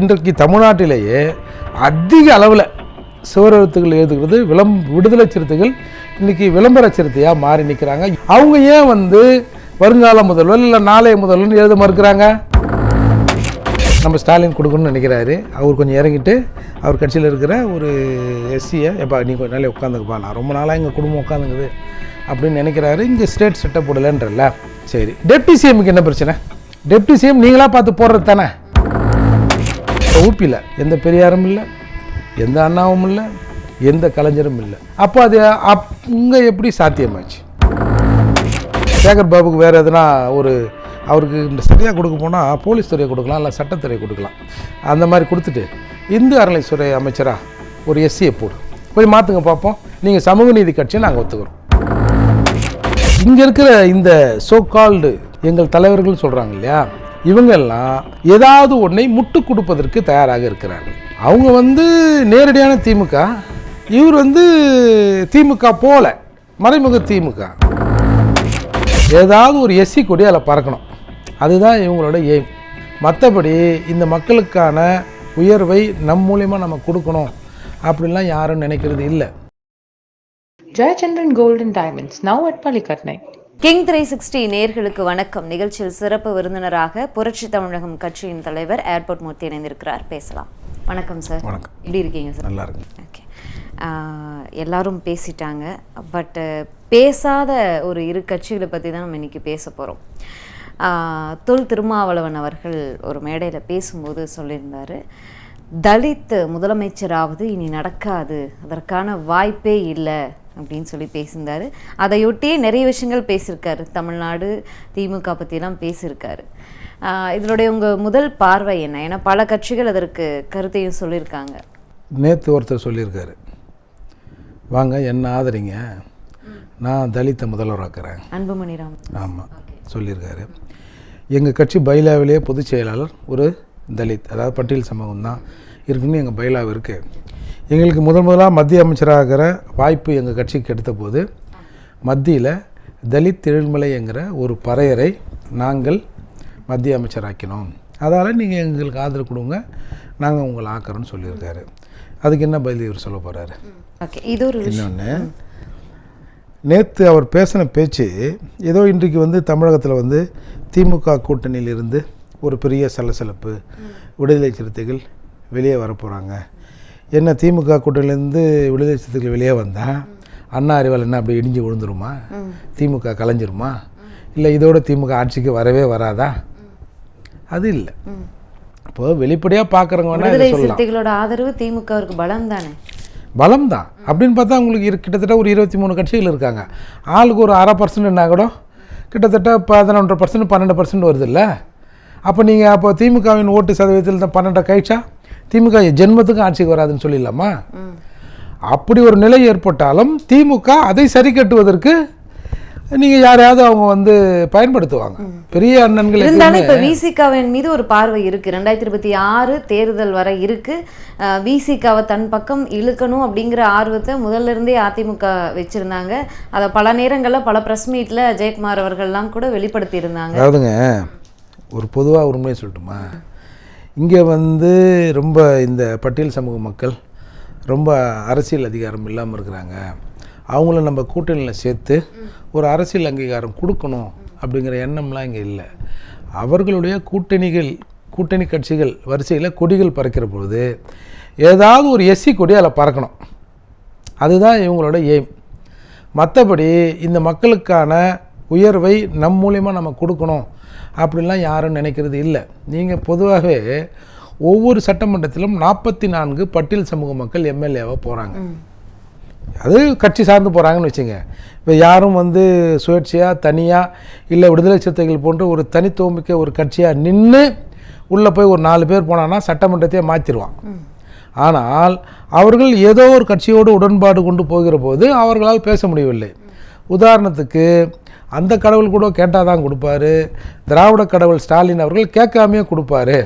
இன்றைக்கு தமிழ்நாட்டிலேயே அதிக அளவில் சுவரெழுத்துக்கள் எழுதுகிறது. விளம் விடுதலை சிறுத்தைகள் இன்னைக்கு விளம்பர சிறுத்தையாக மாறி நிற்கிறாங்க அவங்க ஏன் வந்து வருங்கால முதல்வர் இல்லை நாளைய முதல்வர்னு எழுத மறுக்கிறாங்க? நம்ம ஸ்டாலின் கொடுக்கணும்னு நினைக்கிறாரு. அவர் கொஞ்சம் இறங்கிட்டு அவர் கட்சியில் இருக்கிற ஒரு எஸ்சியை எப்பா நீ கொஞ்ச நாளே உட்காந்துக்குப்பா. நான் ரொம்ப நாளாக எங்கள் குடும்பம் உட்காந்துங்குது அப்படின்னு நினைக்கிறாரு. இங்கே ஸ்டேட் செட்டப் போடலன்றல சரி. டெப்டி சிஎம்க்கு என்ன பிரச்சனை? டெப்டி சிஎம் நீங்களாக பார்த்து போடுறது தானே? ஊப்பியில் எந்த பெரியாரும் இல்லை எந்த அண்ணாவும் இல்லை எந்த கலைஞரும் இல்லை. அப்போ அது அங்கே எப்படி சாத்தியமாச்சு? சேகர் பாபுக்கு வேறு எதுனா ஒரு அவருக்கு இந்த சரியாக கொடுக்க போனால் போலீஸ் துறையை கொடுக்கலாம் இல்லை சட்டத்துறையை கொடுக்கலாம். அந்த மாதிரி கொடுத்துட்டு இந்து அறநிலைத்துறை அமைச்சராக ஒரு எஸ்சியை போடு. போய் மாற்றுங்க பார்ப்போம் நீங்கள் சமூக நீதி கட்சியை நாங்கள் ஒத்துக்கிறோம். இங்கே இருக்கிற இந்த சோ கால்டு எங்கள் தலைவர்கள் சொல்கிறாங்க இல்லையா? இவங்கெல்லாம் ஏதாவது ஒன்றை முட்டு கொடுப்பதற்கு தயாராக இருக்கிறார்கள். அவங்க வந்து நேரடியான திமுக இவர் வந்து திமுக போல மறைமுக திமுக. ஏதாவது ஒரு எஸ்சி கொடி அதில் பறக்கணும். அதுதான் இவங்களோட எய்ம் மற்றபடி இந்த மக்களுக்கான உயர்வை நம் மூலியமாக நம்ம கொடுக்கணும் அப்படின்லாம் யாரும் நினைக்கிறது இல்லை. Jayachandran golden diamonds now now at king three sixty நேர்களுக்கு வணக்கம். நிகழ்ச்சியில் சிறப்பு விருந்தினராக புரட்சி தமிழகம் கட்சியின் தலைவர் ஏர்போர்ட் மூர்த்தி இணைந்திருக்கிறார். பேசலாம். வணக்கம் சார். வணக்கம். எப்படி இருக்கீங்க சார்? நல்லா இருக்கு ஓகே. எல்லாரும் பேசிட்டாங்க. பட் பேசாத ஒரு இரு கட்சிகளை பற்றி தான் நம்ம இன்னைக்கு பேச போகிறோம் தொல் திருமாவளவன் அவர்கள் ஒரு மேடையில் பேசும்போது சொல்லியிருந்தார் தலித் முதலமைச்சராவது இனி நடக்காது. அதற்கான வாய்ப்பே இல்லை. அப்படின்னு சொல்லி பேசியிருந்தாரு. அதையொட்டியே நிறைய விஷயங்கள் பேசியிருக்காரு. தமிழ்நாடு திமுக பற்றிலாம் பேசியிருக்காரு. இதனுடைய உங்கள் முதல் பார்வை என்ன? ஏன்னா பல கட்சிகள் அதற்கு கருத்தையும் சொல்லியிருக்காங்க. நேற்று ஒருத்தர் சொல்லியிருக்காரு. வாங்க என்ன ஆதரிங்க? நான் தலித்தை முதல்வராக்கிறேன். அன்புமணி ராம். ஆமாம் சொல்லியிருக்காரு. எங்கள் கட்சி பைலாவிலேயே பொதுச் செயலாளர் ஒரு தலித் அதாவது பட்டியல் சமூகம் தான் இருக்குன்னு எங்கள் பைலாവ് இருக்குது எங்களுக்கு முதல் முதலாக மத்திய அமைச்சராகிற வாய்ப்பு எங்கள் கட்சிக்கு கிடைத்த போது மத்தியில் தலித் திருமலைங்கிற ஒரு பறையரை நாங்கள் மத்திய அமைச்சராக்கினோம். அதால் நீங்கள் எங்களுக்கு ஆதரவு கொடுங்க நாங்கள் உங்களை ஆக்குறோன்னு சொல்லியிருக்காரு. அதுக்கு என்ன பதில் இவர் சொல்ல போகிறாரு ஓகே இது ஒரு இன்னொன்று நேற்று அவர் பேசின பேச்சு ஏதோ இன்றைக்கு வந்து தமிழகத்தில் வந்து திமுக கூட்டணியில் இருந்து ஒரு பெரிய சலசலப்பு விடுதலை சிறுத்தைகள் வெளியே வரப்போகிறாங்க என்ன திமுக கூட்டணியிலேருந்து விடுதலை சிறுத்தைகள் வெளியே வந்தால் அண்ணா அறிவால் என்ன அப்படி இடிஞ்சு விழுந்துருமா? திமுக கலைஞ்சிருமா? இல்லை இதோட திமுக ஆட்சிக்கு வரவே வராதா? அது இல்லை. இப்போ வெளிப்படையாக பார்க்குறவங்க ஆதரவு திமுகவிற்கு பலம் தானே பலம் தான் அப்படின்னு பார்த்தா உங்களுக்கு கிட்டத்தட்ட ஒரு இருபத்தி மூணு கட்சிகள் இருக்காங்க. ஆளுக்கு ஒரு அரை பர்சன்ட்னா கூட கிட்டத்தட்ட பதினொன்றரை பர்சன்ட் பன்னெண்டு பர்சன்ட் வருதுல்ல அப்போ நீங்கள் அப்போ திமுகவின் ஓட்டு சதவீதத்தில் தான் பன்னெண்டை கழிச்சா? திமுக ஜென்மத்துக்கும் ஆட்சிக்கு வராதுன்னு சொல்லிடலாமா? அப்படி ஒரு நிலை ஏற்பட்டாலும் திமுக அதை சரி கட்டுவதற்கு நீங்கள் யாரையாவது அவங்க வந்து பயன்படுத்துவாங்க. பெரிய அண்ணன்கள் இருந்தாலும் இப்ப விசிகாவின் மீது ஒரு பார்வை இருக்கு. ரெண்டாயிரத்தி இருபத்தி ஆறு தேர்தல் வர இருக்கு. விசிகாவை தன் பக்கம் இழுக்கணும் அப்படிங்கிற ஆர்வத்தை முதல்ல இருந்தே அதிமுக வச்சிருந்தாங்க. அதை பல நேரங்கள்ல பல பிரஸ் மீட்ல ஜெயக்குமார் அவர்கள்லாம் கூட வெளிப்படுத்தி இருந்தாங்க அதாவதுங்க ஒரு பொதுவாக உண்மையை சொல்லட்டுமா? இங்கே வந்து ரொம்ப இந்த பட்டியல் சமூக மக்கள் ரொம்ப அரசியல் அதிகாரம் இல்லாமல் இருக்கிறாங்க. அவங்கள நம்ம கூட்டணியில் சேர்த்து ஒரு அரசியல் அங்கீகாரம் கொடுக்கணும் அப்படிங்கிற எண்ணம்லாம் இங்கே இல்லை. அவர்களுடைய கூட்டணிகள் கூட்டணி கட்சிகள் வரிசையில் கொடிகள் பறக்கிற பொழுது ஏதாவது ஒரு எஸ்சி கொடி அதில் பறக்கணும். அதுதான் இவங்களோட எய்ம். மற்றபடி இந்த மக்களுக்கான உயர்வை நம் மூலியமா நம்ம கொடுக்கணும். அப்படின்லாம் யாரும் நினைக்கிறது இல்லை. நீங்கள் பொதுவாகவே ஒவ்வொரு சட்டமன்றத்திலும் நாற்பத்தி நான்கு பட்டியல் சமூக மக்கள் எம்எல்ஏவாக போகிறாங்க அது கட்சி சார்ந்து போகிறாங்கன்னு வச்சுங்க இப்போ யாரும் வந்து சுயேட்சையாக தனியாக இல்லை விடுதலை சிறுத்தைகள் போன்ற ஒரு தனித்துவமிக்க ஒரு கட்சியாக நின்று உள்ளே போய் ஒரு நாலு பேர் போனான்னா சட்டமன்றத்தையே மாற்றிடுவான் ஆனால் அவர்கள் ஏதோ ஒரு கட்சியோடு உடன்பாடு கொண்டு போகிற போது அவர்களால் பேச முடியவில்லை. உதாரணத்துக்கு அந்த கடவுள் கூட கேட்டால் தான் கொடுப்பாரு. திராவிட கடவுள் ஸ்டாலின் அவர்கள் கேட்காமையே கொடுப்பாரு.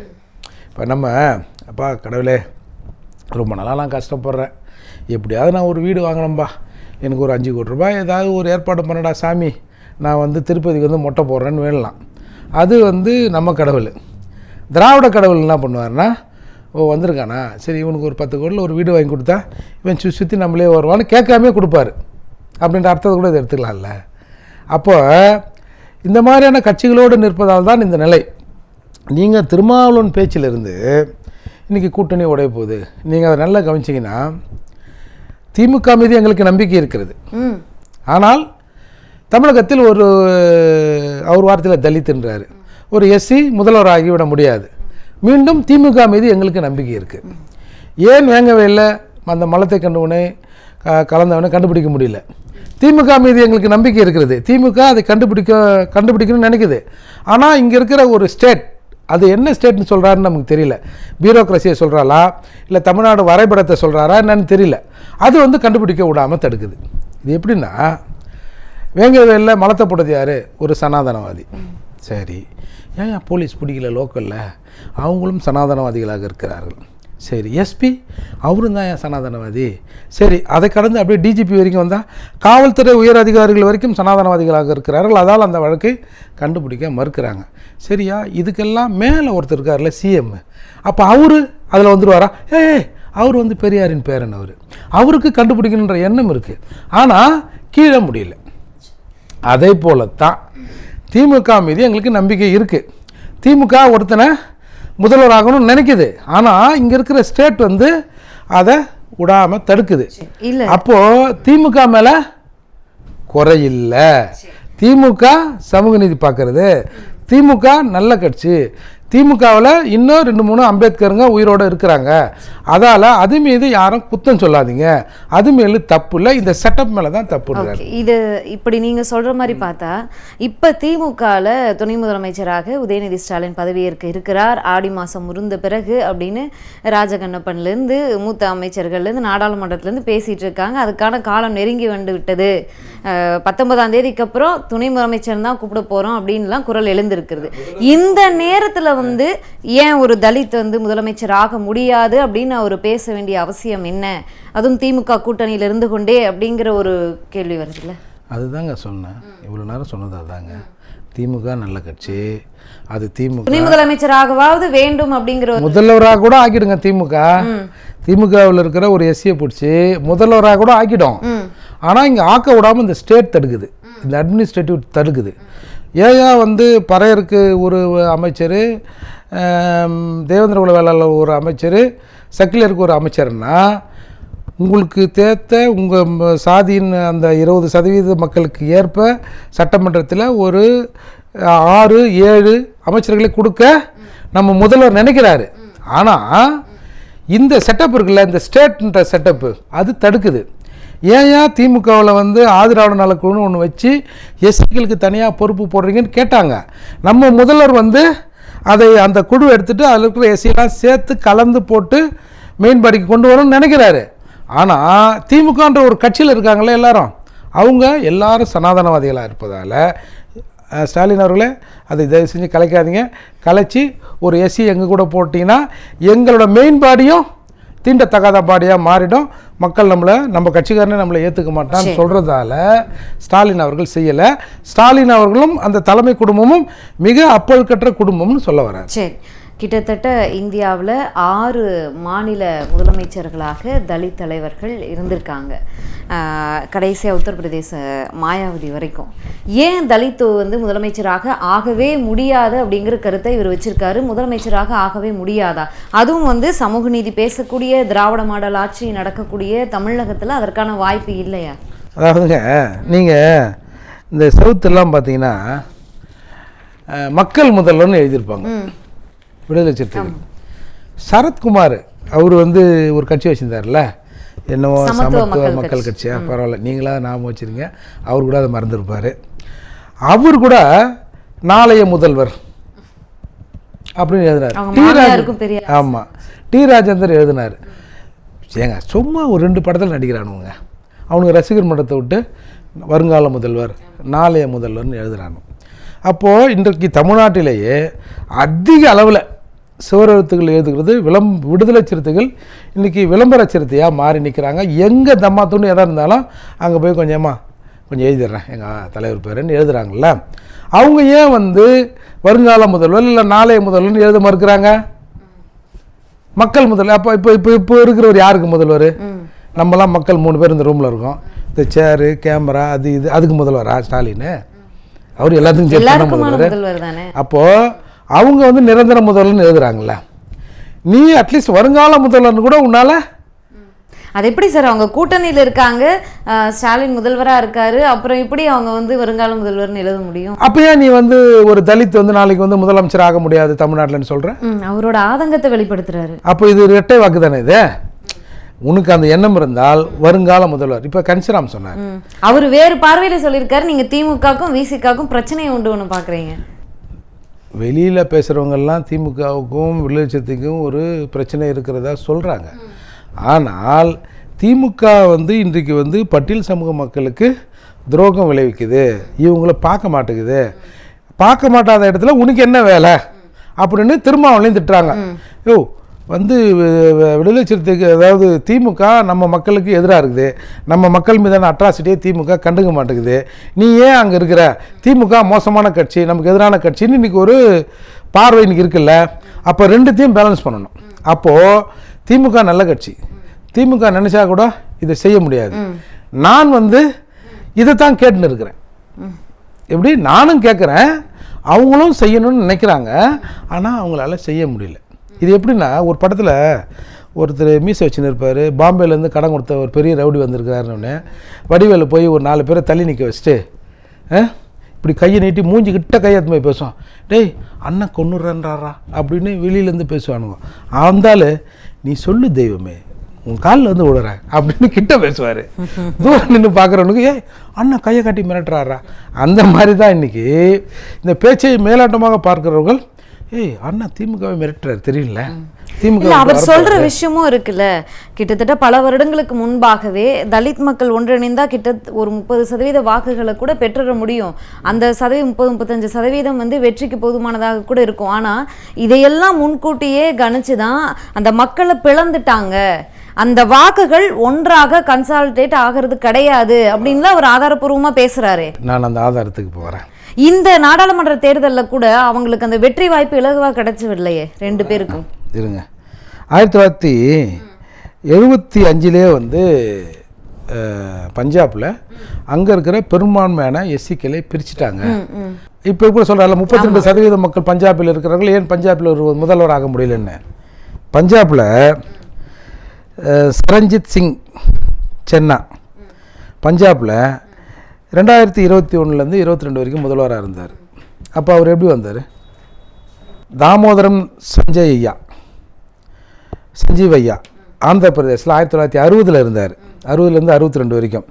இப்போ நம்ம அப்பா கடவுளே ரொம்ப நாளாக நான் கஷ்டப்படுறேன். எப்படியாவது நான் ஒரு வீடு வாங்கணும்பா. எனக்கு ஒரு அஞ்சு கோடி ரூபாய் ஏதாவது ஒரு ஏற்பாடு பண்ணடா சாமி. நான் வந்து திருப்பதிக்கு வந்து மொட்டை போடுறேன்னு வேணலாம். அது வந்து நம்ம கடவுள். திராவிட கடவுள் என்ன பண்ணுவார்னா ஓ வந்திருக்கானா? சரி இவனுக்கு ஒரு பத்து கோடியில் ஒரு வீடு வாங்கி கொடுத்தா இவன் சுற்றி சுற்றி நம்மளே வருவான்னு கேட்காமே கொடுப்பாரு. அப்படின்ற அர்த்தத்தை கூட இதை எடுத்துக்கலாம்ல. அப்போ இந்த மாதிரியான கட்சிகளோடு நிற்பதால் தான் இந்த நிலை. நீங்கள் திருமாவளவன் பேச்சிலிருந்து இன்றைக்கி கூட்டணி உடைய போகுது நீங்கள் அதை நல்லா கவனிச்சிங்கன்னா திமுக மீது எங்களுக்கு நம்பிக்கை இருக்கிறது. ஆனால் தமிழகத்தில் ஒரு அவர் வார்த்தையில் தலித்துன்றாரு ஒரு எஸ்சி முதல்வர் ஆகிவிட முடியாது. மீண்டும் திமுக மீது எங்களுக்கு நம்பிக்கை இருக்குது ஏன் வேங்கவேல அந்த மலத்தை கண்டவனே கலந்தவனை கண்டுபிடிக்க முடியல. திமுக மீது எங்களுக்கு நம்பிக்கை இருக்கிறது. திமுக அதை கண்டுபிடிக்க கண்டுபிடிக்கணும்னு நினைக்குது. ஆனால் இங்கே இருக்கிற ஒரு ஸ்டேட் அது என்ன ஸ்டேட்னு சொல்கிறாருன்னு நமக்கு தெரியல. பியூரோக்ரஸியை சொல்கிறாளா இல்லை தமிழ்நாடு வரைபடத்தை சொல்கிறாரா என்னன்னு தெரியல. அது வந்து கண்டுபிடிக்க விடாமல் தடுக்குது. இது எப்படின்னா வேங்கவேலில் மலத்தை போட்டது யார்? ஒரு சனாதனவாதி. சரி. ஏன் ஏன் போலீஸ் பிடிக்கல லோக்கலில்? அவங்களும் சனாதனவாதிகளாக இருக்கிறார்கள். சரி எஸ்பி அவரும் தான் ஏன் சனாதனவாதி? சரி அதை கடந்து அப்படியே டிஜிபி வரைக்கும் வந்தால் காவல்துறை உயர் அதிகாரிகள் வரைக்கும் சனாதனவாதிகளாக இருக்கிறார்கள். அதால் அந்த வழக்கை கண்டுபிடிக்க மறுக்கிறாங்க. சரியா? இதுக்கெல்லாம் மேலே ஒருத்தர் இருக்கார்ல சிஎம் அப்போ அவரு அதில் வந்துடுவாரா ஏய் அவர் வந்து பெரியாரின் பேரன் அவர். அவருக்கு கண்டுபிடிக்கணுன்ற எண்ணம் இருக்குது ஆனால் கீழே முடியல. அதே போலத்தான் திமுக மீது எங்களுக்கு நம்பிக்கை இருக்குது திமுக ஒருத்தனை முதல்வராகணும்னு நினைக்குது. ஆனால் இங்கே இருக்கிற ஸ்டேட் வந்து அதை விடாமல் தடுக்குது. அப்போது திமுக மேலே குறையில்ல திமுக சமூக நீதி பார்க்கறது. திமுக நல்ல கட்சி. திமுகவில் இன்னும் ரெண்டு மூணு அம்பேத்கருங்க உயிரோடு இருக்கிறாங்க. அதால் அது மீது யாரும் குத்தம் சொல்லாதீங்க. அது மேலே தப்பு இல்லை. இந்த செட்டப் மேலே தான் ஓகே. இது இப்படி நீங்க சொல்ற மாதிரி பார்த்தா இப்ப திமுகல துணை முதலமைச்சராக உதயநிதி ஸ்டாலின் பதவியேற்க இருக்கிறார். ஆடி மாசம் முறிந்த பிறகு அப்படின்னு ராஜகண்ணப்பன்ல இருந்து மூத்த அமைச்சர்கள்ல இருந்து நாடாளுமன்றத்துல இருந்து பேசிட்டு இருக்காங்க. அதுக்கான காலம் நெருங்கி வந்து விட்டது. பத்தொன்பதாம் தேதிக்கு அப்புறம் துணை முதலமைச்சர் தான் கூப்பிட போறோம் அப்படின்லாம் குரல் எழுந்திருக்கிறது. இந்த நேரத்துல வந்து ஏன் ஒரு தலித் வந்து முதலமைச்சர் ஆக முடியாது அப்படின்னு அவர் பேச வேண்டிய அவசியம் என்ன? அதுவும் திமுக கூட்டணியில இருந்து கொண்டே அப்படிங்கிற ஒரு கேள்வி வருதுல்ல? அதுதாங்க சொன்னேன். இவ்வளோ நேரம் சொன்னது அதாங்க. திமுக நல்ல கட்சி. அது திமுக துணை முதலமைச்சராகவாவது வேண்டும் அப்படிங்கிற முதல்வராக கூட ஆக்கிடுங்க திமுக. திமுகவில் இருக்கிற ஒரு எஸ்சியை பிடிச்சி முதல்வராக கூட ஆக்கிடும். ஆனால் இங்கே ஆக்க விடாமல் இந்த ஸ்டேட் தடுக்குது. இந்த அட்மினிஸ்ட்ரேட்டிவ் தடுக்குது. ஏயா வந்து பறையருக்கு ஒரு அமைச்சர் தேவேந்திர குல வேளாளர் ஒரு அமைச்சர் சக்கிலியருக்கு ஒரு அமைச்சர்னா உங்களுக்கு தேத்த உங்கள் சாதியின் அந்த இருபது சதவீத மக்களுக்கு ஏற்ப சட்டமன்றத்தில் ஒரு ஆறு ஏழு அமைச்சர்களை கொடுக்க நம்ம முதல்வர் நினைக்கிறாரு. ஆனால் இந்த செட்டப் இருக்குல்ல இந்த ஸ்டேட்ன்ற செட்டப்பு அது தடுக்குது. ஏன் திமுகவில் வந்து ஆதிராவிட நலக்குழுன்னு ஒன்று வச்சு எஸ்சிகளுக்கு தனியாக பொறுப்பு போடுறீங்கன்னு கேட்டாங்க. நம்ம முதல்வர் வந்து அதை அந்த குழு எடுத்துகிட்டு அதில் இருக்கிற எஸ்சியெல்லாம் சேர்த்து கலந்து போட்டு மெயின் பாடிக்கு கொண்டு வரணும்னு நினைக்கிறாரு. ஆனால் திமுகன்ற ஒரு கட்சியில் இருக்காங்களே எல்லாரும். அவங்க எல்லாரும் சனாதனவாதிகளாக இருப்பதால் ஸ்டாலின் அவர்களே அதை தயவு செஞ்சு கலைக்காதீங்க. கலைச்சி ஒரு எஸ்சி எங்கள் கூட போட்டிங்கன்னா எங்களோட மெயின் பாடியும் தீண்டத்தகாத பாடியாக மாறிடும். மக்கள் நம்மளை நம்ம கட்சிக்காரனே நம்மளை ஏற்றுக்க மாட்டான்னு சொல்கிறதால ஸ்டாலின் அவர்கள் செய்யலை. ஸ்டாலின் அவர்களும் அந்த தலைமை குடும்பமும் மிக அப்பழுக்கற்ற குடும்பம்னு சொல்ல வரார். சரி. கிட்டத்தட்ட இந்தியாவில் ஆறு மாநில முதலமைச்சர்களாக தலித் தலைவர்கள் இருந்திருக்காங்க. ஆஹ் கடைசியா உத்தரப்பிரதேச மாயாவதி வரைக்கும். ஏன் தலித் வந்து முதலமைச்சராக ஆகவே முடியாது அப்படிங்கிற கருத்தை இவர் வச்சிருக்காரு. முதலமைச்சராக ஆகவே முடியாதா? அதுவும் வந்து சமூக நீதி பேசக்கூடிய திராவிட மாடல் ஆட்சி நடக்கக்கூடிய தமிழகத்தில் அதற்கான வாய்ப்பு இல்லையா? அதாவதுங்க நீங்கள் இந்த செவுத்தெல்லாம் பார்த்தீங்கன்னா மக்கள் முதல்வர்னு எழுதியிருப்பாங்க. விடுதலை சிறுத்தைகள் சரத்குமார் அவர் வந்து ஒரு கட்சி வச்சிருந்தார்ல என்னவோ சமத்துவ மக்கள் கட்சியா பரவாயில்ல. நீங்களா ஞாபகம் வச்சிருங்க. அவர் கூட அதை மறந்துருப்பார். அவர் கூட நாளைய முதல்வர் அப்படின்னு எழுதினார். ஆமாம் டி ராஜேந்தர் எழுதினார். ஏங்க சும்மா ஒரு ரெண்டு படத்தில் நடிக்கிறானுங்க. அவனுக்கு ரசிகர் மன்றத்தை விட்டு வருங்கால முதல்வர் நாளைய முதல்வர்னு எழுதுறானு அப்போது இன்றைக்கு தமிழ்நாட்டிலேயே அதிக அளவில் சுவரெழுத்துக்கள் எழுதுகிறது விளம் விடுதலை சிறுத்தைகள் இன்றைக்கி விளம்பர சிறுத்தையாக மாறி நிற்கிறாங்க எங்கே தம்மா துண்டு எதாக இருந்தாலும் அங்கே போய் கொஞ்சமா கொஞ்சம் எழுதிடுறேன். எங்கள் தலைவர் பேருன்னு எழுதுறாங்கல்ல. அவங்க ஏன் வந்து வருங்கால முதல்வர் இல்லை நாளைய முதல்வர்னு எழுத மறுக்கிறாங்க? மக்கள் முதல்வர் அப்போ இப்போ இப்போ இப்போ இருக்கிறவர் யாருக்கு முதல்வர்? நம்மலாம் மக்கள் மூணு பேர் இந்த ரூமில் இருக்கோம். இந்த சேரு கேமரா அது இது அதுக்கு முதல்வரா ஸ்டாலின்? அவர் எல்லாத்துக்கும் சேர்த்து முதல்வர். அப்போது அவங்க வந்து நிரந்தர முதல்வர்னு எழுதுறாங்கல்ல. நீ அட்லீஸ்ட் வருங்கால முதல்வர்னு கூட உன்னால் அது எப்படி சார்? அவங்க கூட்டணியில் இருக்காங்க. ஸ்டாலின் முதல்வரா இருக்காரு. அப்புறம் எப்படி அவங்க வந்து வருங்கால முதல்வர்னு எழுத முடியும்? அப்போ ஏன் நீ வந்து ஒரு தலித் வந்து நாளைக்கு வந்து முதலமைச்சர் ஆக முடியாது தமிழ்நாட்டில்னு சொல்கிற அவரோட ஆதங்கத்தை வெளிப்படுத்துறாரு. அப்போ இது இரட்டை வாக்கு தானே இது? உனக்கு அந்த எண்ணம் இருந்தால் வருங்கால முதல்வர். இப்போ கன்சிராம் சொன்னார். அவர் வேறு பார்வையில சொல்லியிருக்காரு. நீங்க திமுகக்கும் விசிகாக்கும் பிரச்சனையை உண்டு ஒன்று பாக்குறீங்க. வெளியில் பேசுகிறவங்கெல்லாம் திமுகவுக்கும் விளைச்சத்துக்கும் ஒரு பிரச்சனை இருக்கிறதா சொல்கிறாங்க ஆனால் திமுக வந்து இன்றைக்கு வந்து பட்டியல் சமூக மக்களுக்கு துரோகம் விளைவிக்குது. இவங்கள பார்க்க மாட்டேங்குது. பார்க்க மாட்டாத இடத்துல உனக்கு என்ன வேலை? அப்படின்னு திருமாவளையும் திட்டுறாங்க. யோ வந்து விடுதலை சிறுத்தைக்கு அதாவது திமுக நம்ம மக்களுக்கு எதிராக இருக்குது. நம்ம மக்கள் மீதான அட்ராசிட்டியை திமுக கண்டுக்க மாட்டேங்குது. நீ ஏன் அங்கே இருக்கிற? திமுக மோசமான கட்சி நமக்கு எதிரான கட்சின்னு இன்னைக்கு ஒரு பார்வை இன்னைக்கு இருக்குல்ல. அப்போ ரெண்டுத்தையும் பேலன்ஸ் பண்ணணும். அப்போது திமுக நல்ல கட்சி. திமுக நினச்சா கூட இதை செய்ய முடியாது. நான் வந்து இதைத்தான் கேட்டுன்னு இருக்கிறேன். எப்படி? நானும் கேட்குறேன் அவங்களும் செய்யணும்னு நினைக்கிறாங்க. ஆனால் அவங்களால செய்ய முடியல. இது எப்படின்னா ஒரு படத்தில் ஒருத்தர் மீசை வச்சுன்னு இருப்பார். பாம்பேலேருந்து கடன் கொடுத்த ஒரு பெரிய ரவுடி வந்திருக்கிறாருன்னு வடிவேல போய் ஒரு நாலு பேரை தள்ளி நிற்க வச்சுட்டு இப்படி கையை நீட்டி மூஞ்சி கிட்ட கையத்து போய் பேசுவான். டேய் அண்ணன் கொண்டுறன்றாரா அப்படின்னு வெளியிலேருந்து பேசுவானுங்க. ஆந்தால் நீ சொல்லு தெய்வமே உன் காலில் வந்து விடுறேன் அப்படின்னு கிட்ட பேசுவார். தூரம் நின்று பார்க்குறவனுக்கு ஏய் அண்ணன் கையை காட்டி மிரட்டுறாரா? அந்த மாதிரி தான் இன்றைக்கி இந்த பேச்சை மேலாட்டமாக பார்க்குறவர்கள் ஏய் அண்ணா திமுகவை மிரட்டுறாரு தெரியல. திமுக அவர் சொல்ற விஷயமும் இருக்குல்ல. கிட்டத்தட்ட பல வருடங்களுக்கு முன்பாகவே தலித் மக்கள் ஒன்றிணைந்தா கிட்ட ஒரு முப்பது சதவீத வாக்குகளை கூட பெற்றுற முடியும். அந்த சதவீதம் முப்பது முப்பத்தஞ்சு சதவீதம் வந்து வெற்றிக்கு போதுமானதாக கூட இருக்கும். ஆனா இதையெல்லாம் முன்கூட்டியே கணிச்சுதான் அந்த மக்களை பிளந்துட்டாங்க. அந்த வாக்குகள் ஒன்றாக கன்சால்டேட் ஆகிறது கிடையாது அப்படின்லாம் அவர் ஆதாரப்பூர்வமா பேசுறாரு. நான் அந்த ஆதாரத்துக்கு போகிறேன் இந்த நாடாளுமன்ற தேர்தல்ல கூட அவங்களுக்கு அந்த வெற்றி வாய்ப்பு இலகுவா கிடைச்சவில்லையே ரெண்டு பேருக்கும். இருங்க. ஆயிரத்தி தொள்ளாயிரத்தி எழுபத்தி அஞ்சிலே வந்து பஞ்சாபில் அங்கே இருக்கிற பெரும்பான்மையான எஸ்சிக்களை பிரிச்சுட்டாங்க. இப்போ கூட சொல்கிறாங்க முப்பத்தி ரெண்டு சதவீத மக்கள் பஞ்சாபில் இருக்கிறவர்கள் ஏன் பஞ்சாபில் ஒரு முதல்வர் ஆக முடியலன்னு? பஞ்சாபில் சரஞ்சித் சிங் சென்னா. பஞ்சாபில் ரெண்டாயிரத்தி இருபத்தி ஒன்றுலேருந்து இருபத்தி ரெண்டு வரைக்கும் முதல்வராக இருந்தார். அப்போ அவர் எப்படி வந்தார்? தாமோதரம் சஞ்சய் ஐயா. சஞ்சீவ் ஐயா ஆந்திர பிரதேசில் ஆயிரத்தி தொள்ளாயிரத்தி அறுபதில் இருந்தார். அறுபதுலேருந்து அறுபத்தி ரெண்டு வரைக்கும்.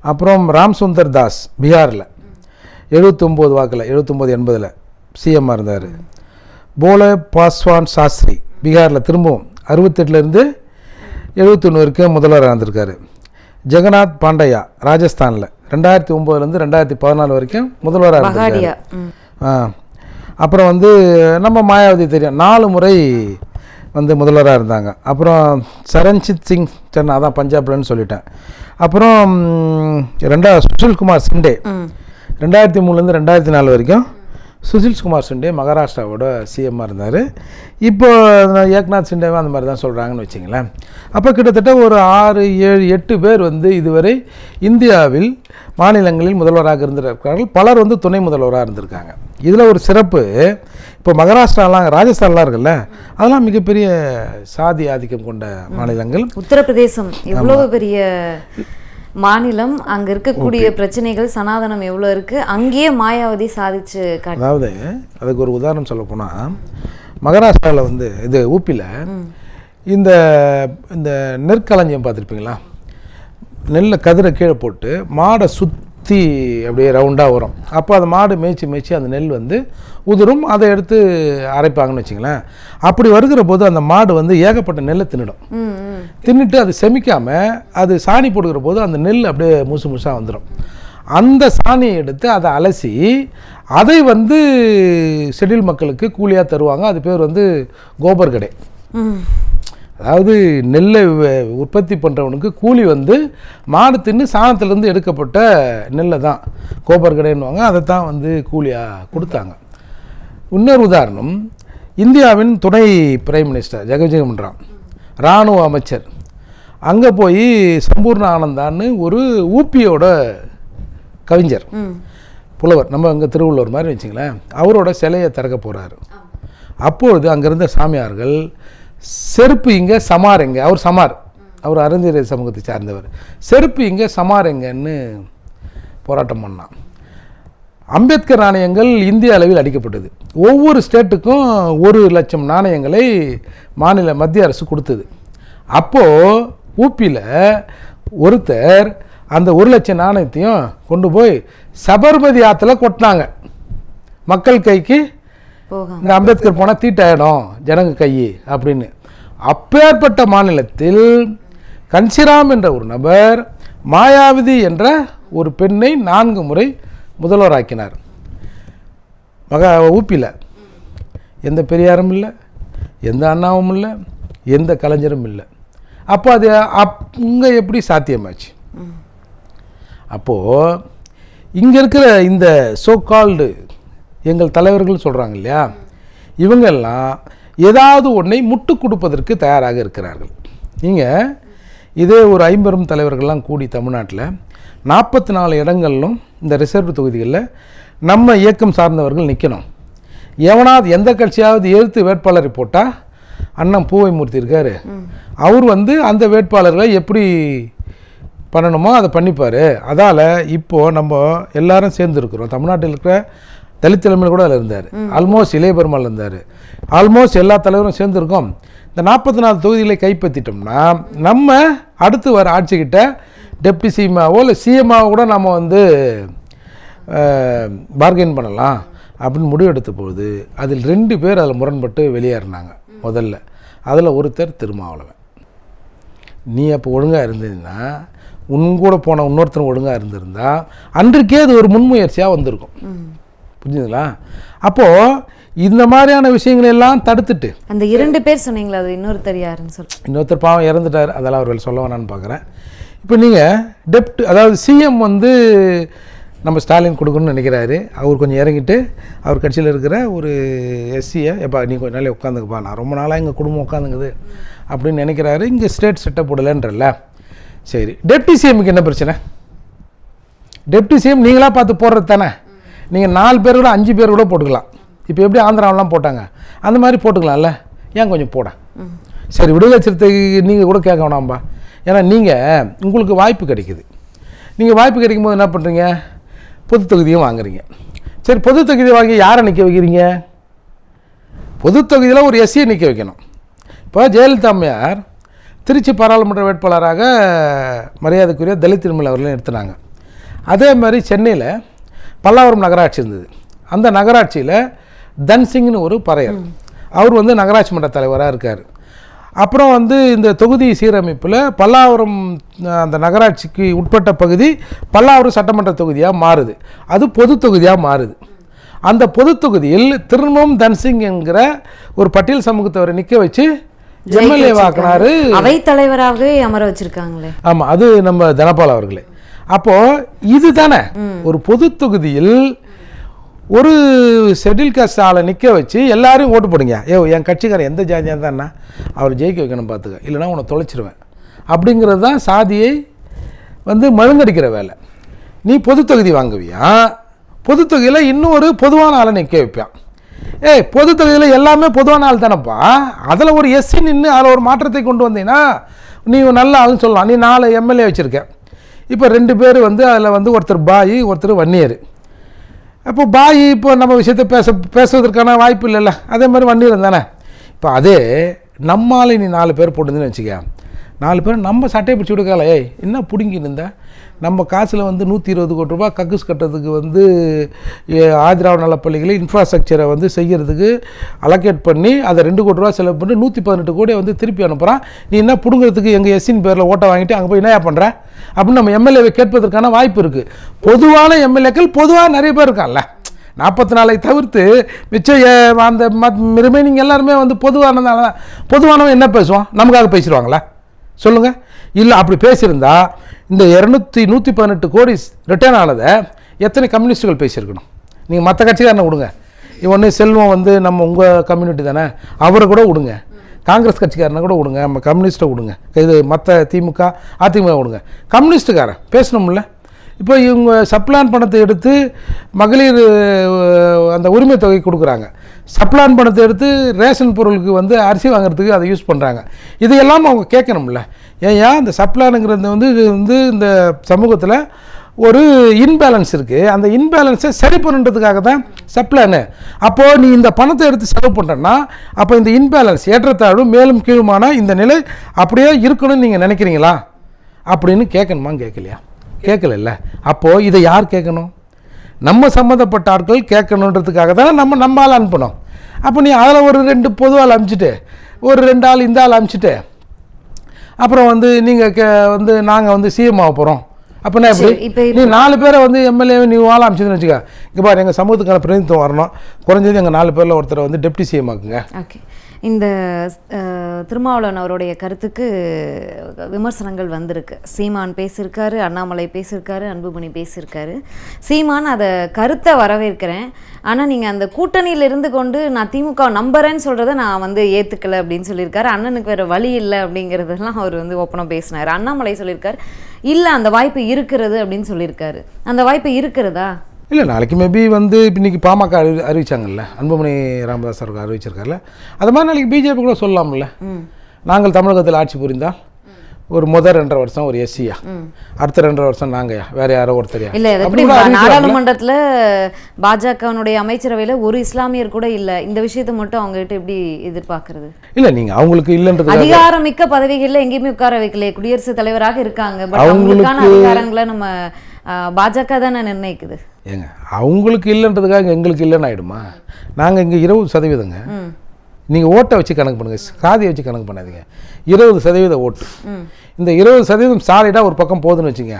அப்புறம் ராம் சுந்தர் தாஸ் பீகாரில். எழுபத்தொம்போது வாக்கில் எழுபத்தொம்போது எண்பதில் சிஎம்மாக இருந்தார். போல பாஸ்வான் சாஸ்திரி பீகாரில் திரும்பவும் அறுபத்தெட்டுலேருந்து எழுபத்தொன்று வரைக்கும் முதல்வராக இருந்திருக்காரு. ஜெகநாத் பாண்டையா ராஜஸ்தானில். ரெண்டாயிரத்தி ஒம்போதுலேருந்து ரெண்டாயிரத்தி பதினாலு வரைக்கும் முதல்வராக. ஆ. அப்புறம் வந்து நம்ம மாயாவதி தெரியும். நாலு முறை வந்து முதல்வராக இருந்தாங்க. அப்புறம் சரண்ஜித் சிங் சென்னா அதான் பஞ்சாப்லன்னு சொல்லிட்டேன். அப்புறம் ரெண்டா சுஷில்குமார் சிண்டே. ரெண்டாயிரத்தி மூணுலேருந்து ரெண்டாயிரத்தி நாலு வரைக்கும் சுஷில் குமார் சிண்டே மகாராஷ்டிராவோட சிஎம்மாக இருந்தார். இப்போ ஏக்நாத் சிண்டேவும் அந்த மாதிரி தான் சொல்கிறாங்கன்னு வச்சிங்களேன். அப்போ கிட்டத்தட்ட ஒரு ஆறு ஏழு எட்டு பேர் வந்து இதுவரை இந்தியாவில் மாநிலங்களில் முதல்வராக இருந்திருக்கிறார்கள். பலர் வந்து துணை முதல்வராக இருந்திருக்காங்க. இதில் ஒரு சிறப்பு இப்போ மகாராஷ்டிராலாம் ராஜஸ்தான்லாம் இருக்குல்ல அதெல்லாம் மிகப்பெரிய சாதி ஆதிக்கம் கொண்ட மாநிலங்கள். உத்தரப்பிரதேசம் எவ்வளவு பெரிய மாநிலம் அங்க இருக்கக்கூடிய பிரச்சனைகள் சனாதனம் எவ்வளவு இருக்கு அங்கேயே மாயாவதி சாதிச்சு அதாவது அதுக்கு ஒரு உதாரணம் சொல்ல போனால் மகாராஷ்டிராவில் வந்து இது ஊப்பியில் இந்த இந்த நெற்களஞ்சியம் பார்த்துருப்பீங்களா? நெல்லை கதிரை கீழே போட்டு மாடை சுற்றி அப்படியே ரவுண்டாக வரும். அப்போ அந்த மாடு மேய்ச்சி மேய்ச்சி அந்த நெல் வந்து உதிரும். அதை எடுத்து அரைப்பாங்கன்னு வச்சுங்களேன். அப்படி வருகிற போது அந்த மாடு வந்து ஏகப்பட்ட நெல்லை தின்னுடும். தின்னுட்டு அது செமிக்காமல் அது சாணி போடுகிற போது அந்த நெல் அப்படியே முசு முசாக வந்துடும் அந்த சாணியை எடுத்து அதை அலசி அதை வந்து ஷெட்யூல் மக்களுக்கு கூலியாக தருவாங்க. அது பேர் வந்து கோபர் கடை. அதாவது நெல்லை உற்பத்தி பண்ணுறவனுக்கு கூலி வந்து மாடு தின்னு சாணத்திலேருந்து எடுக்கப்பட்ட நெல்லை தான் கோபர் கடைன்னுவாங்க. அதை தான் வந்து கூலியாக கொடுத்தாங்க. இன்னொரு உதாரணம் இந்தியாவின் துணை பிரைம் மினிஸ்டர் ஜெகஜீவன் ராம் இராணுவ அமைச்சர். அங்கே போய் சம்பூர்ண ஆனந்தான்னு ஒரு ஊப்பியோட கவிஞர் புலவர். நம்ம அங்கே திருவள்ளுவர் மாதிரி வச்சுங்களேன். அவரோட சிலையை திறக்க போகிறாரு அப்பொழுது அங்கே இருந்த சாமியார்கள் செருப்பு இங்கே சமார் எங்க? அவர் சமார். அவர் அருந்திர சமூகத்தை சார்ந்தவர். செருப்பு இங்கே சமார் எங்கன்னு போராட்டம் பண்ணான். அம்பேத்கர் நாணயங்கள் இந்திய அளவில் அடிக்கப்பட்டது. ஒவ்வொரு ஸ்டேட்டுக்கும் ஒரு லட்சம் நாணயங்களை மாநில மத்திய அரசு கொடுத்தது. அப்போது ஊப்பியில் ஒருத்தர் அந்த ஒரு லட்சம் நாணயத்தையும் கொண்டு போய் சபர்மதி ஆற்றுல கொட்டினாங்க. மக்கள் கைக்கு இந்த அம்பேத்கர் போனால் தீட்டாயிடும் ஜனங்க கை அப்படின்னு. அப்பேற்பட்ட மாநிலத்தில் கன்சிராம் என்ற ஒரு நபர் மாயாவதி என்ற ஒரு பெண்ணை நான்கு முறை முதல்வராக்கினார். மகா ஊப்பியில் எந்த பெரியாரும் இல்லை எந்த அண்ணாவும் இல்லை எந்த கலைஞரும் இல்லை. அப்போ அது அங்கே எப்படி சாத்தியமாச்சு? அப்போது இங்கே இருக்கிற இந்த சோ கால்டு எங்கள் தலைவர்கள் சொல்கிறாங்க இல்லையா? இவங்கெல்லாம் ஏதாவது ஒன்றை முட்டு கொடுப்பதற்கு தயாராக இருக்கிறார்கள். நீங்கள் இதே ஒரு ஐம்பெரும் தலைவர்கள்லாம் கூடி தமிழ்நாட்டில் நாற்பத்தி நாலு இடங்களிலும் இந்த ரிசர்வ் தொகுதிகளில் நம்ம இயக்கம் சார்ந்தவர்கள் நிற்கணும் எவனாவது எந்த கட்சியாவது எதிர்த்து வேட்பாளரை போட்டால் அண்ணன் பூவை மூர்த்தி இருக்காரு. அவர் வந்து அந்த வேட்பாளர்களை எப்படி பண்ணணுமோ அதை பண்ணிப்பார். அதால் இப்போது நம்ம எல்லாரும் சேர்ந்துருக்குறோம். தமிழ்நாட்டில் இருக்கிற தலித் தலைமையில் கூட அதில் இருந்தார். ஆல்மோஸ்ட் இளைய பெருமாள் இருந்தார். ஆல்மோஸ்ட் எல்லா தலைவரும் சேர்ந்துருக்கோம். இந்த நாற்பத்தி நாலு தொகுதிகளை கைப்பற்றிட்டோம்னா நம்ம அடுத்து வர ஆட்சிக்கிட்ட டெப்டி சிஎம்ஆவோ இல்லை சிஎம்மாவோ கூட நம்ம வந்து பார்கெயின் பண்ணலாம் அப்படின்னு முடிவெடுத்த போது அதில் ரெண்டு பேர் அதில் முரண்பட்டு வெளியேறினாங்க முதல்ல. அதில் ஒருத்தர் திருமாவளவன். நீ அப்போ ஒழுங்காக இருந்ததுன்னா உன் கூட போன இன்னொருத்தர் ஒழுங்காக இருந்திருந்தா அன்றைக்கே அது ஒரு முன்முயற்சியாக வந்திருக்கும். புரிஞ்சுதுங்களா? அப்போது இந்த மாதிரியான விஷயங்களை எல்லாம் தடுத்துட்டு அந்த இரண்டு பேர் சொன்னீங்களா அது இன்னொருத்தர் யாருன்னு சொல்லி இன்னொருத்தர் பாவம் இறந்துட்டார் அதெல்லாம் அவர்கள் சொல்ல வேணான்னு பார்க்குறேன். இப்போ நீங்கள் டெப்ட் அதாவது சிஎம் வந்து நம்ம ஸ்டாலின் கொடுக்கணும்னு நினைக்கிறாரு. அவர் கொஞ்சம் இறங்கிட்டு அவர் கட்சியில் இருக்கிற ஒரு எஸ்சியை எப்பா நீ கொஞ்ச நாளே உட்காந்துக்குப்பா நான் ரொம்ப நாளாக எங்கள் குடும்பம் உட்காந்துங்குது அப்படின்னு நினைக்கிறாரு. இங்கே ஸ்டேட் செட்டப் போடலன்றல சரி டெப்டி சிஎம்க்கு என்ன பிரச்சனை? டெப்டி சிஎம் நீங்களாக பார்த்து போடுறது தானே? நீங்கள் நாலு பேர் கூட அஞ்சு பேர் கூட போட்டுக்கலாம். இப்போ எப்படி ஆந்திராவெலாம் போட்டாங்க? அந்த மாதிரி போட்டுக்கலாம்ல. ஏன் கொஞ்சம் போட? சரி விடுதலை சிறுத்தைக்கு நீங்கள் கூட கேட்க வேணாம்பா. ஏன்னா நீங்கள் உங்களுக்கு வாய்ப்பு கிடைக்குது. நீங்கள் வாய்ப்பு கிடைக்கும்போது என்ன பண்ணுறீங்க பொது தொகுதியும் வாங்குறீங்க. சரி பொது தொகுதி வாங்கி யாரை நிற்க வைக்கிறீங்க? பொது தொகுதியில் ஒரு எஸ்சியை நிற்க வைக்கணும். இப்போ ஜெயலலிதா அம்மையார் திருச்சி பாராளுமன்ற வேட்பாளராக மரியாதைக்குரிய தலித் திருமல் அவர்களையும் நிறுத்தினாங்க அதே மாதிரி சென்னையில் பல்லாவரம் நகராட்சி இருந்தது. அந்த நகராட்சியில் தன்சிங்னு ஒரு பறையர். அவர் வந்து நகராட்சி மன்ற தலைவராக இருக்கார். அப்புறம் வந்து இந்த தொகுதி சீரமைப்பில் பல்லாவரம் அந்த நகராட்சிக்கு உட்பட்ட பகுதி பல்லாவரம் சட்டமன்ற தொகுதியாக மாறுது. அது பொது தொகுதியாக மாறுது. அந்த பொது தொகுதியில் திரும்பவும் தன்சிங் என்கிற ஒரு பட்டியல் சமூகத்தவரை நிற்க வச்சு எம்எல்ஏ வாக்குனாரு அவை தலைவராகவே அமர வச்சிருக்காங்களே. ஆமாம் அது நம்ம தனபால் அவர்களே. அப்போது இது தானே ஒரு பொது தொகுதியில் ஒரு ஷெட்யூல் காஸ்ட் ஆளை நிற்க வச்சு எல்லாரும் ஓட்டு போடுங்க. ஏ என் கட்சிக்காரன் எந்த ஜாதியாக இருந்தான்னா அவர் ஜெயிக்க வைக்கணும் பார்த்துக்க இல்லைன்னா உன்னை தொலைச்சிருவேன். அப்படிங்கிறது தான் சாதியை வந்து மழுங்கடிக்கிற வேலை. நீ பொது தொகுதி வாங்குவியா? பொது தொகுதியில் இன்னொரு பொதுவான ஆளை நிற்க வைப்பான். ஏய் பொது தொகுதியில் எல்லாமே பொதுவான ஆள் தானப்பா. அதில் ஒரு எஸ்சி நின்று அதில் ஒரு மாற்றத்தை கொண்டு வந்தீங்கன்னா நீ நல்ல ஆளுன்னு சொல்லலாம். நீ நாலு எம்எல்ஏ வச்சுருக்க. இப்போ ரெண்டு பேர் வந்து அதில் வந்து ஒருத்தர் பாய் ஒருத்தர் வன்னியர். அப்போ பாய் இப்போ நம்ம விஷயத்தை பேச பேசுவதற்கான வாய்ப்பு இல்லைல்ல. அதே மாதிரி வன்னியர் தானே? இப்போ அதே நம்மால் நீ நாலு பேர் போட்டுதுன்னு வச்சுக்க நாலு பேர் நம்ம சட்டையை பிடிச்சி கொடுக்கல. ஏய் என்ன பிடுங்கி இருந்த? நம்ம காசில் வந்து நூற்றி இருபது கோடி ரூபா கக்கூஸ் கட்டுறதுக்கு வந்து ஆதிராவ நலப்பள்ளிகளை இன்ஃப்ராஸ்ட்ரக்சரை வந்து செய்கிறதுக்கு அலோகேட் பண்ணி அதை ரெண்டு கோடி ரூபா செலவு பண்ணி நூற்றி பதினெட்டு கோடியை வந்து திருப்பி அனுப்புகிறான் நீ என்ன பிடுங்கிறதுக்கு எங்கள் எஸ்சின் பேரில் ஓட்டை வாங்கிட்டு அங்கே போய் என்ன பண்ணுற அப்படின்னு நம்ம எம்எல்ஏவை கேட்பதற்கான வாய்ப்பு இருக்குது பொதுவான எம்எல்ஏக்கள் பொதுவாக நிறைய பேர் இருக்கான்ல நாற்பத்தி நாலை தவிர்த்து மிச்சம் அந்த ரிமைனிங் எல்லாருமே வந்து பொதுவானதால தான். பொதுவானவன் என்ன பேசுவான்? நமக்காக பேசிடுவாங்களா சொல்லுங்கள் இல்லை அப்படி பேசியிருந்தா இந்த இரநூத்தி நூற்றி பதினெட்டு கோடி ரிட்டர்ன் ஆனதை எத்தனை கம்யூனிஸ்ட்டுகள் பேசியிருக்கணும்? நீங்கள் மற்ற கட்சிக்காரனை விடுங்க. ஒன்று செல்வம் வந்து நம்ம உங்கள் கம்யூனிட்டி தானே. அவரை கூட விடுங்க. காங்கிரஸ் கட்சிக்காரனை கூட விடுங்க. நம்ம கம்யூனிஸ்ட்டை விடுங்க. இது மற்ற திமுக அதிமுக விடுங்க. கம்யூனிஸ்ட்டுக்காரன் பேசணும்ல. இப்போ இவங்க சப்ளான் பணத்தை எடுத்து மகளிர் அந்த உரிமை தொகை கொடுக்குறாங்க. சப்ளான் பணத்தை எடுத்து ரேஷன் பொருளுக்கு வந்து அரிசி வாங்குறதுக்கு அதை யூஸ் பண்ணுறாங்க இதையெல்லாம் அவங்க கேட்கணும்ல. ஏன்யா இந்த சப்ளானுங்கிறது வந்து இது வந்து இந்த சமூகத்தில் ஒரு இன்பேலன்ஸ் இருக்குது அந்த இன்பேலன்ஸை சரி பண்ணுறதுக்காக தான் சப்ளானு. அப்போது நீ இந்த பணத்தை எடுத்து செலவு பண்ணுறேன்னா அப்போ இந்த இன்பேலன்ஸ் ஏற்றத்தாழ்வு மேலும் கீழுமான இந்த நிலை அப்படியே இருக்கணும்னு நீங்கள் நினைக்கிறீங்களா? அப்படின்னு கேட்கணுமா கேட்கலையா? கேட்கல அப்போது இதை யார் கேட்கணும்? நம்ம சம்மந்தப்பட்ட ஆட்கள் கேட்கணுன்றதுக்காக தான் நம்ம நம்ம ஆள் அனுப்பணும் அப்போ நீ அதில் ஒரு ரெண்டு பொது ஆள் அனுப்பிச்சிட்டு ஒரு ரெண்டு ஆள் இந்த ஆள் அனுப்பிச்சிட்டு அப்புறம் வந்து நீங்கள் கே வந்து நாங்கள் வந்து சிஎம் ஆக போகிறோம். அப்படின்னா எப்படி? நீ நாலு பேரை வந்து எம்எல்ஏ நீ ஆள் அனுப்பிச்சதுன்னு வச்சுக்க. இங்கே பாரு எங்கள் சமூகத்துக்கான பிரதிநிதித்துவம் வரணும். குறைஞ்சது எங்கள் நாலு பேரில் ஒருத்தரை வந்து டெப்டி சிஎம் ஆக்குங்க. ஓகே. இந்த திருமாவளவனவருடைய அவருடைய கருத்துக்கு விமர்சனங்கள் வந்திருக்கு. சீமான் பேசியிருக்காரு அண்ணாமலை பேசியிருக்காரு அன்புமணி பேசியிருக்காரு. சீமான் அதை கருத்தை வரவேற்கிறேன். ஆனால் நீங்கள் அந்த கூட்டணியில் இருந்து கொண்டு நான் திமுக நம்புறேன்னு சொல்கிறத நான் வந்து ஏற்றுக்கலை அப்படின்னு சொல்லியிருக்காரு. அண்ணனுக்கு வேறு வழி இல்லை அப்படிங்கிறதெல்லாம் அவர் வந்து ஓப்பனாக பேசினார். அண்ணாமலை சொல்லியிருக்காரு இல்லை அந்த வாய்ப்பு இருக்கிறது அப்படின்னு சொல்லியிருக்காரு. அந்த வாய்ப்பு இருக்கிறதா? இல்லை நாளைக்கு மேபி வந்து இப்ப இன்னைக்கு பாமக அறிவி அறிவிச்சாங்கல்ல அன்புமணி ராமதாஸ் அவர்கள் அறிவிச்சிருக்காருல்ல. அது மாதிரி நாளைக்கு பிஜேபி கூட சொல்லலாம்ல. நாங்கள் தமிழகத்தில் ஆட்சி புரிந்தால் ஒரு முதல் ரெண்டரை வருஷம் ஒரு எஸ்சியா அடுத்த ரெண்டரை வருஷம் நாங்கயா வேற யாரோ ஒருத்தரையா இல்ல? நாடாளுமன்றத்துல பாஜகவினுடைய அமைச்சரவையில ஒரு இஸ்லாமியர் கூட இல்ல. இந்த விஷயத்தை மட்டும் அவங்க கிட்ட எப்படி எதிர்பார்க்கறது? இல்லை நீங்கள் அவங்களுக்கு இல்லைன்றது அதிகாரமிக்க பதவிகள்ல எங்கேயுமே உட்கார வைக்கலையே. குடியரசுத் தலைவராக இருக்காங்க. பட் அவங்களுக்கு- அவங்களுக்கான அதிகாரங்களை நம்ம பாஜக தானே நிர்ணயிக்குது? ஏங்க அவங்களுக்கு இல்லைன்றதுக்காக எங்களுக்கு இல்லைன்னு ஆயிடுமா? நாங்கள் இங்கே இருபது சதவீதங்க. நீங்கள் ஓட்டை வச்சு கணக்கு பண்ணுங்க சாதியை வச்சு கணக்கு பண்ணாதீங்க. இருபது சதவீத ஓட்டு. இந்த இருபது சதவீதம் சாலிடாக ஒரு பக்கம் போகுதுன்னு வச்சுங்க.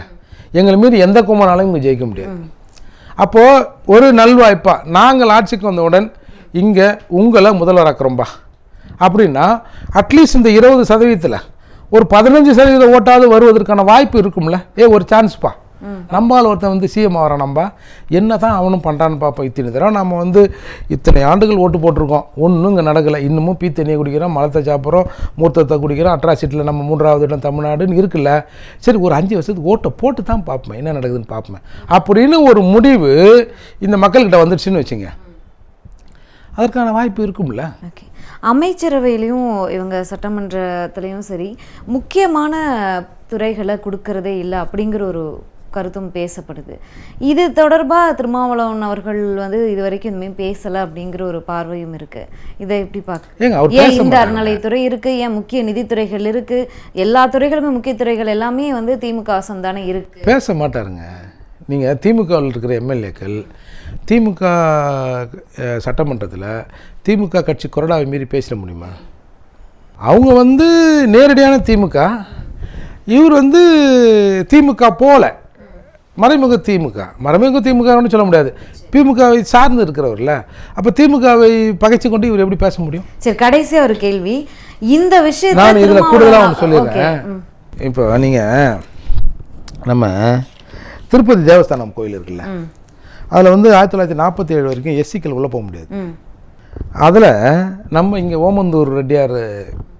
எங்களை மீறி எந்த கும்பனாலையும் இங்கே ஜெயிக்க முடியாது. அப்போது ஒரு நல்வாய்ப்பா நாங்கள் ஆட்சிக்கு வந்தவுடன் இங்கே உங்களை முதல்வராக்குறோம்பா அப்படின்னா அட்லீஸ்ட் இந்த இருபது சதவீதத்தில் ஒரு பதினஞ்சு சதவீத ஓட்டாவது வருவதற்கான வாய்ப்பு இருக்கும்ல? ஏ ஒரு சான்ஸ்ப்பா நம்மால் ஒருத்தன் வந்து சிஎம் ஆகிறான் நம்ம என்ன தான் அவனும் பண்ணுறான்னு பார்ப்போம் இத்தனை தடவை நம்ம வந்து இத்தனை ஆண்டுகள் ஓட்டு போட்டிருக்கோம். ஒன்றும் இங்கே நடக்கலை. இன்னமும் பீ தண்ணியை குடிக்கிறோம் மலத்தை சாப்பிட்றோம் மூர்த்தத்தை குடிக்கிறோம் அட்ராசிட்டியில் நம்ம மூன்றாவது இடம் தமிழ்நாடுன்னு இருக்குல்ல. சரி ஒரு அஞ்சு வருஷத்துக்கு ஓட்டை போட்டு தான் பார்ப்பேன் என்ன நடக்குதுன்னு பார்ப்பேன் அப்படின்னு ஒரு முடிவு இந்த மக்கள்கிட்ட வந்துடுச்சுன்னு வச்சுங்க. அதற்கான வாய்ப்பு இருக்கும்ல. ஓகே. அமைச்சரவையிலையும் இவங்க சட்டமன்றத்திலையும் சரி முக்கியமான துறைகளை கொடுக்கறதே இல்லை அப்படிங்கிற ஒரு கருத்தும் பேசப்படுது. இது தொடர்பாக திருமாவளவன் அவர்கள் வந்து இது வரைக்கும் இனிமேல் பேசலை அப்படிங்கிற ஒரு பார்வையும் இருக்கு. இதை எப்படி பார்க்க ஏன் இந்த மாட்டாங்க. அறநிலைத்துறை இருக்கு? ஏன் முக்கிய நிதித்துறைகள் இருக்கு? எல்லா துறைகளுமே முக்கிய துறைகள் எல்லாமே வந்து திமுக வசம் தானே இருக்கு. பேச மாட்டாருங்க. நீங்கள் திமுகவில் இருக்கிற எம்எல்ஏக்கள் திமுக சட்டமன்றத்தில் திமுக கட்சி கொறடாவை மீறி பேசிட முடியுமா? அவங்க வந்து நேரடியான திமுக இவர் வந்து திமுக போல. மறைமுக திமுக. மறைமுக திமுகன்னு சொல்ல முடியாது. திமுகவை சார்ந்து இருக்கிறவர்ல. அப்போ திமுகவை பகைச்சு கொண்டு இவர் எப்படி பேச முடியும்? சரி கடைசியா ஒரு கேள்வி. இந்த விஷயத்தை நான் இதில் கூடுதலாக ஒன்று சொல்லிடுறேன். இப்போ நீங்கள் நம்ம திருப்பதி தேவஸ்தானம் கோயில் இருக்குல்ல. அதில் வந்து ஆயிரத்தி தொள்ளாயிரத்தி நாற்பத்தி ஏழு வரைக்கும் எஸ்சிக்கள் உள்ளே போக முடியாது. அதில் நம்ம இங்கே ஓமந்தூர் ரெட்டியார்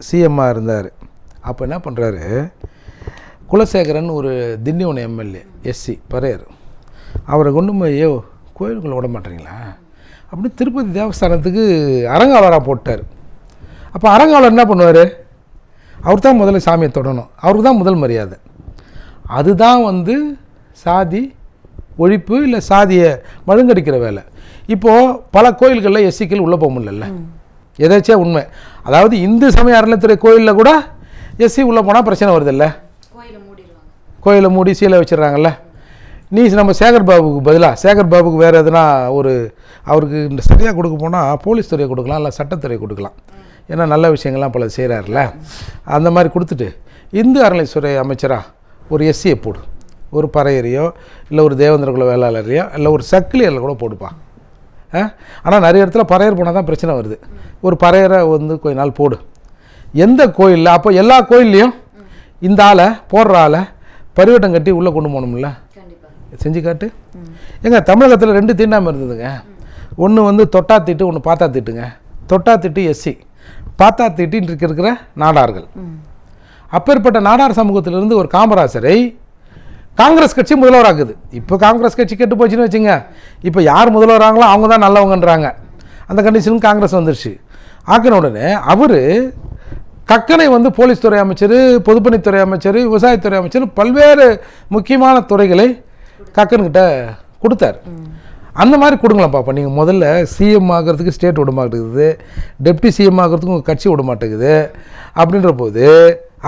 சிஎம்மாக இருந்தார். அப்போ என்ன பண்ணுறாரு குலசேகரன் ஒரு திண்டிவன எம்எல்ஏ எஸ்சி பரையர் அவரை கொண்டு போய் ஐயோ கோயிலுக்குள்ளே விட மாட்டீங்களா? அப்படி திருப்பதி தேவஸ்தானத்துக்கு அரங்காவலராக போட்டார். அப்போ அரங்காவலர் என்ன பண்ணுவார்? அவர் தான் முதல்ல சாமியை தொடணும். அவருக்கு தான் முதல் மரியாதை. அதுதான் வந்து சாதி ஒழிப்பு இல்லை சாதியை மழுங்கடிக்கிற வேலை. இப்போது பல கோயில்களில் எஸ்சிக்கள் உள்ளே போக முடியல எதாச்சும் உண்மை. அதாவது இந்து சமய அறநிலைத்துறை கோயிலில் கூட எஸ்சி உள்ளே போனால் பிரச்சனை வருதில்ல கோயிலை மூடி சீலை வச்சிடுறாங்கல்ல. நீ நம்ம சேகர் பாபுக்கு பதிலாக சேகர் பாபுக்கு வேறு எதுனா ஒரு அவருக்கு இந்த சரியாக கொடுக்க போனால் போலீஸ் துறையை கொடுக்கலாம் இல்லை சட்டத்துறை கொடுக்கலாம். ஏன்னா நல்ல விஷயங்கள்லாம் பல செய்கிறாருல அந்த மாதிரி கொடுத்துட்டு இந்து அறநிலைத்துறை அமைச்சராக ஒரு எஸ்சியை போடு. ஒரு பறையரையோ இல்லை ஒரு தேவேந்திர குல வேளாளரையோ இல்லை ஒரு சக்கிலியரில் கூட போடுப்பா. ஆனால் நிறைய இடத்துல பறையர் போனால் தான் பிரச்சனை வருது. ஒரு பறையரை வந்து கொஞ்ச நாள் போடு. எந்த கோயிலில் அப்போ எல்லா கோயில்லையும் இந்த ஆளை போடுற ஆளை பரிவட்டம் கட்டி உள்ளே கொண்டு போகணும்ல? செஞ்சு காட்டு. ஏங்க தமிழகத்தில் ரெண்டு தீண்டாமை இருந்ததுங்க. ஒன்று வந்து தொட்டா திட்டு ஒன்று பார்த்தா திட்டுங்க. தொட்டா திட்டு எஸ்சி பார்த்தா திட்டின்னு இருக்க இருக்கிற நாடார்கள். அப்பேற்பட்ட நாடார் சமூகத்திலிருந்து ஒரு காமராசரை காங்கிரஸ் கட்சி முதல்வராக்குது இப்போ காங்கிரஸ் கட்சி கெட்டு போச்சுன்னு வச்சுங்க. இப்போ யார் முதல்வராங்களோ அவங்க தான் நல்லவங்கன்றாங்க. அந்த கண்டிஷனுக்கு காங்கிரஸ் வந்துருச்சு. ஆக்கின உடனே அவர் கக்கனை வந்து போலீஸ் துறை அமைச்சர் பொதுப்பணித்துறை அமைச்சர் விவசாயத்துறை அமைச்சர் பல்வேறு முக்கியமான துறைகளை கக்கன்கிட்ட கொடுத்தாரு. அந்த மாதிரி கொடுங்களேன் பாப்பா நீங்கள் முதல்ல சிஎம் ஆகிறதுக்கு ஸ்டேட் விட மாட்டேங்குது. டெப்டி சிஎம் ஆகிறதுக்கு உங்கள் கட்சி விட மாட்டேங்குது. அப்படின்ற போது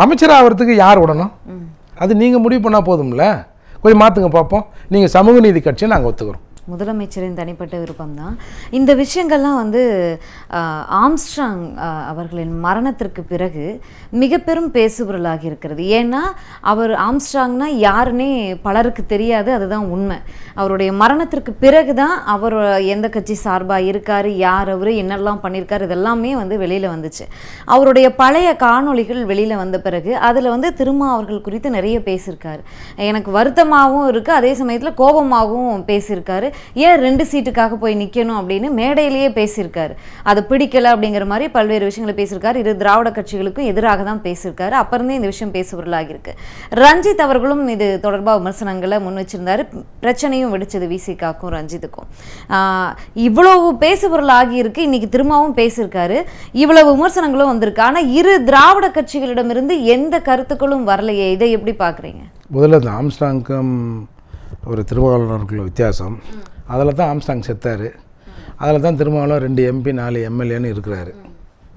அமைச்சர் ஆகிறதுக்கு யார் விடணும்? அது நீங்கள் முடிவு பண்ணால் போதும்ல. கொஞ்சம் மாற்றுங்க பார்ப்போம். நீங்கள் சமூக நீதி கட்சியை நாங்கள் ஒத்துக்கிறோம். முதலமைச்சரின் தனிப்பட்ட விருப்பம்தான். இந்த விஷயங்கள்லாம் வந்து ஆம்ஸ்ட்ராங் அவர்களின் மரணத்திற்கு பிறகு மிக பெரும் பேசுபொருளாகி இருக்கிறது. ஏன்னா அவர் ஆம்ஸ்ட்ராங்னா யாருன்னே பலருக்கு தெரியாது அதுதான் உண்மை. அவருடைய மரணத்திற்கு பிறகு தான் அவர் எந்த கட்சி சார்பாக இருக்கார் யார் அவர் என்னெல்லாம் பண்ணியிருக்காரு இதெல்லாமே வந்து வெளியில் வந்துச்சு. அவருடைய பழைய காணொளிகள் வெளியில் வந்த பிறகு அதில் வந்து திருமா அவர்கள் குறித்து நிறைய பேசியிருக்காரு. எனக்கு வருத்தமாகவும் இருக்குது அதே சமயத்தில் கோபமாகவும் பேசியிருக்காரு. ஏன் ரெண்டு சீட்டுக்காக போய் நிற்கணும் அப்படின்னு மேடையிலேயே பேசியிருக்காரு. அது பிடிக்கல அப்படிங்கிற மாதிரி பல்வேறு விஷயங்களை பேசியிருக்காரு. இரு திராவிட கட்சிகளுக்கும் எதிராக தான் பேசியிருக்காரு. அப்புறந்தே இந்த விஷயம் பேசுபொருளாகியிருக்கு ரஞ்சித் அவர்களும் இது தொடர்பாக விமர்சனங்களை முன் வச்சிருந்தாரு. பிரச்சனையும் வெடிச்சது விசிகாக்கும் ரஞ்சித்துக்கும். ஆஹ் இவ்வளவு பேசுபொருள் ஆகியிருக்கு இன்னைக்கு திரும்பவும் பேசியிருக்காரு. இவ்வளவு விமர்சனங்களும் வந்திருக்கு. ஆனால் இரு திராவிட கட்சிகளிடமிருந்து எந்த கருத்துக்களும் வரலையே. இதை எப்படி பார்க்குறீங்க முதல்ல அந்த ஆம்ஸ்டாங்க்கும் ஒரு திருமாவளவனுக்குள்ள வித்தியாசம். அதில் தான் ஆம்ஸ்டாங் செத்தார். அதில் தான் திருமாவளவன் ரெண்டு எம்பி நாலு எம்எல்ஏன்னு இருக்கிறாரு.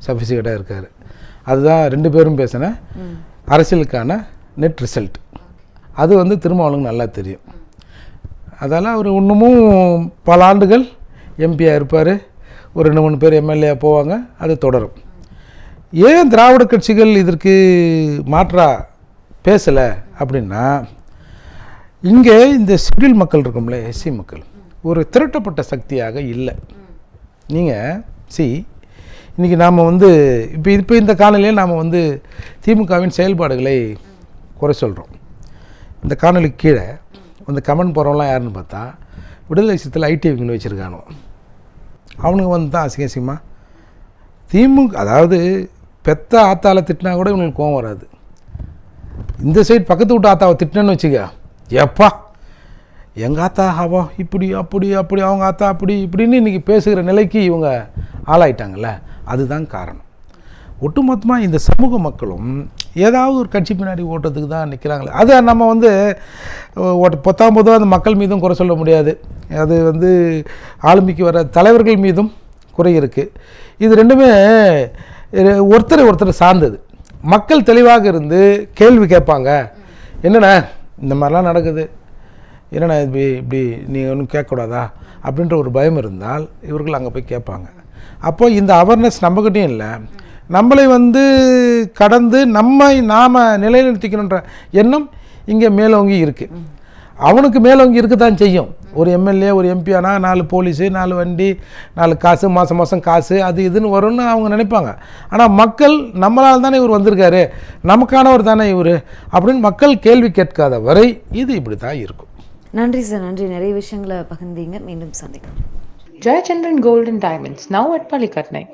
சஃபிசிகேட்டாக இருக்கார். அதுதான் ரெண்டு பேரும் பேசின அரசியலுக்கான நெட் ரிசல்ட் அது வந்து திருமாவளவனுக்கு நல்லா தெரியும். அதால் அவர் இன்னமும் பல ஆண்டுகள் எம்பியாக இருப்பார். ஒரு ரெண்டு மூணு பேர் எம்எல்ஏ போவாங்க. அது தொடரும். ஏன் திராவிட கட்சிகள் இதற்கு மாற்றா பேசலை அப்படின்னா இங்கே இந்த சிவில் மக்கள் இருக்கும்ல எஸ்சி மக்கள். ஒரு திரட்டப்பட்ட சக்தியாக இல்லை. நீங்கள் சி இன்றைக்கி நாம் வந்து இப்போ இப்போ இந்த காணொலியில் நாம் வந்து திமுகவின் செயல்பாடுகளை குறை சொல்கிறோம் இந்த காணொலிக்கு கீழே அந்த கமெண்ட் போகிறவங்களாம் யாருன்னு பார்த்தா விடுதலை சித்தில் ஐடி விங்கன்னு வச்சுருக்கானோ அவனுங்க வந்து தான் அசிங்க அசிங்கமாக திமுக அதாவது பெத்த ஆத்தால திட்டினா கூட இவங்களுக்கு கோவம் வராது. இந்த சைடு பக்கத்து வீட்டு ஆத்தாவை திட்டினேன்னு வச்சுக்க. எப்பா? எங்கள் ஆத்தா அவா இப்படி அப்படி அப்படி அவங்க ஆத்தா அப்படி இப்படின்னு இன்றைக்கி பேசுகிற நிலைக்கு இவங்க ஆளாயிட்டாங்கல்ல. அதுதான் காரணம். ஒட்டுமொத்தமாக இந்த சமூக மக்களும் ஏதாவது ஒரு கட்சி பின்னாடி ஓட்டுறதுக்கு தான் நிற்கிறாங்களே அதை நம்ம வந்து ஓட்ட பத்தாம் பொதுவாக அந்த மக்கள் மீதும் குறை சொல்ல முடியாது. அது வந்து ஆளுமைக்கு வர தலைவர்கள் மீதும் குறை இருக்குது இது ரெண்டுமே ஒருத்தரை ஒருத்தரை ஒருத்தர் சார்ந்தது. மக்கள் தெளிவாக இருந்து கேள்வி கேட்பாங்க. என்னென்ன இந்த மாதிரிலாம் நடக்குது. என்னண்ணா இப்படி இப்படி நீ ஒன்றும் கேட்கக்கூடாதா? அப்படின்ற ஒரு பயம் இருந்தால் இவர்கள் அங்கே போய் கேட்பாங்க. அப்போது இந்த அவேர்னஸ் நம்மக்கிட்டையும் இல்லை. நம்மளை வந்து கடந்து நம்மை நாம் நிலைநிறுத்திக்கணுன்ற எண்ணம் இங்கே மேலோங்கி இருக்குது அவனுக்கு மேலோங்கி இருக்க தான் செய்யும். ஒரு எம்எல்ஏ ஒரு எம்பி ஆனால் நாலு போலீஸு நாலு வண்டி நாலு காசு மாதம் மாதம் காசு அது இதுன்னு வரும்னு அவங்க நினைப்பாங்க. ஆனால் மக்கள் நம்மளால் தானே இவர் வந்திருக்காரு நமக்கானவர் தானே இவர் அப்படின்னு மக்கள் கேள்வி கேட்காத வரை இது இப்படி தான் இருக்கும். நன்றி சார் நன்றி. நிறைய விஷயங்களை பகிர்ந்தீங்க. மீண்டும் சந்திக்கிறோம் Gold and Diamonds, now at Palikatnai.